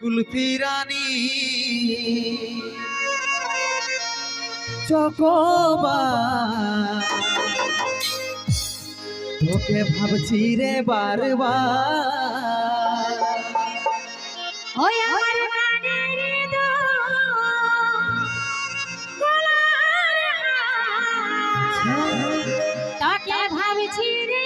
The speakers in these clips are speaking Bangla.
কুলফি রানী চকবা তোকে ভাবছি রে বারবার। ওই আমার তাকে ভাবছি রে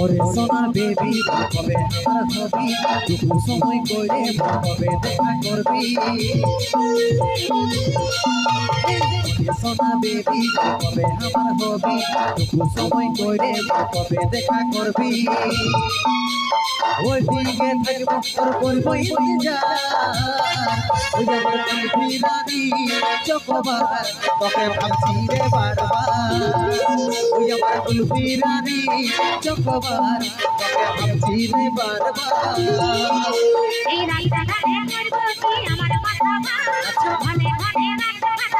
ওরে সোনা বেবি কবে আমার হবি টুকু সময় করে কবে দেখা করবি। সোনা বেবি কবে আমার হবি? টুকু সময় করে কবে দেখা করবি? ওই দিকে থাকব তোর করব চকবার তোকে ভাবছি রে বারবার। ওই আমার কুলফি রানী চকবার তোকে ভাবছি রে বারবার। এই রাইতা গানে করব কি আমার মাথা ঘনে ঘনে ঘনে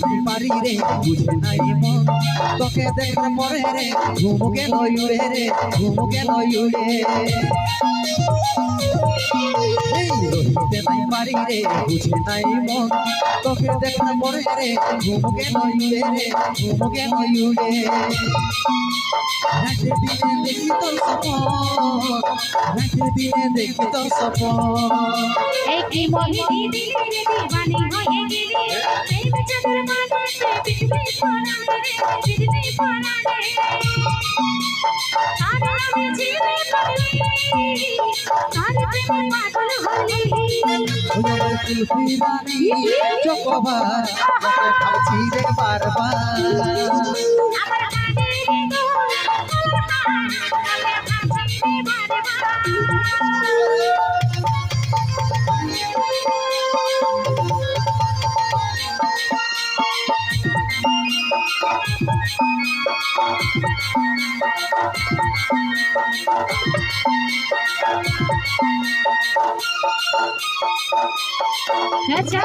নাই পারি বুঝে নাই মন। তোকে দেখার পরে রে ঘুম গেল উড়ে রে ঘুম গেল উড়ে। রহিতে নাই পারি রে, বুঝে নাই মন। তোকে দেখার পরে রে, ঘুম গেল উড়ে রে, ঘুম গেল উড়ে রাতে দিনে দেখি তোর সপন দেখি তোর সপন এই কি মোহিনী দিলে দিবানি হয়ে গেলি? এই বেচাদের মাঝে বিজলি পড়ালে বিজলি পড়ালে আর আমি জীবে পাগলি তার প্রেমে পাগল হলি আমার কুলফি রানী চকবার তোকে ভাবছি রে বারবার আমার কানে চাচা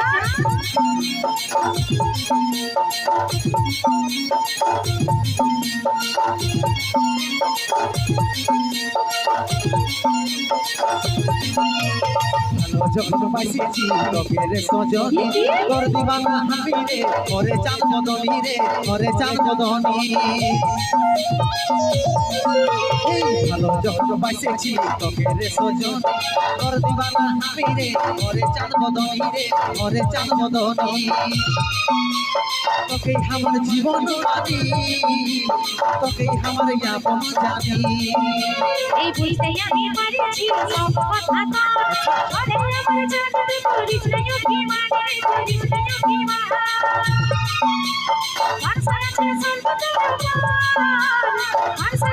ভালো যখন পাইছি তোকে রে সজনী তোর দিবানা হাবি ওরে চাঁদ মদনী রে ওরে চাঁদ মদনী ভালো যখন পাইছি তোকে রে সজনী তোর দিবানা হাবি রে ওরে চাঁদ মদনী রে ওরে চাঁদ জীবন মানি জানি এই বুঝতে আমি পারিছি সব কথা আরে আমার জানতে করিস না অভিমান করিস না সন্দীপের উপর ভরসা আছে সন্দীপের উপর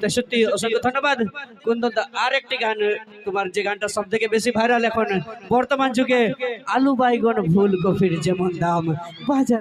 তা সত্যি অসংখ্য ধন্যবাদ। কুন্দন দা আর একটি গান, তোমার যে গানটা সব থেকে বেশি ভাইরাল এখন, বর্তমান যুগে আলু বাইগন ফুলকপির যেমন দাম, বাজার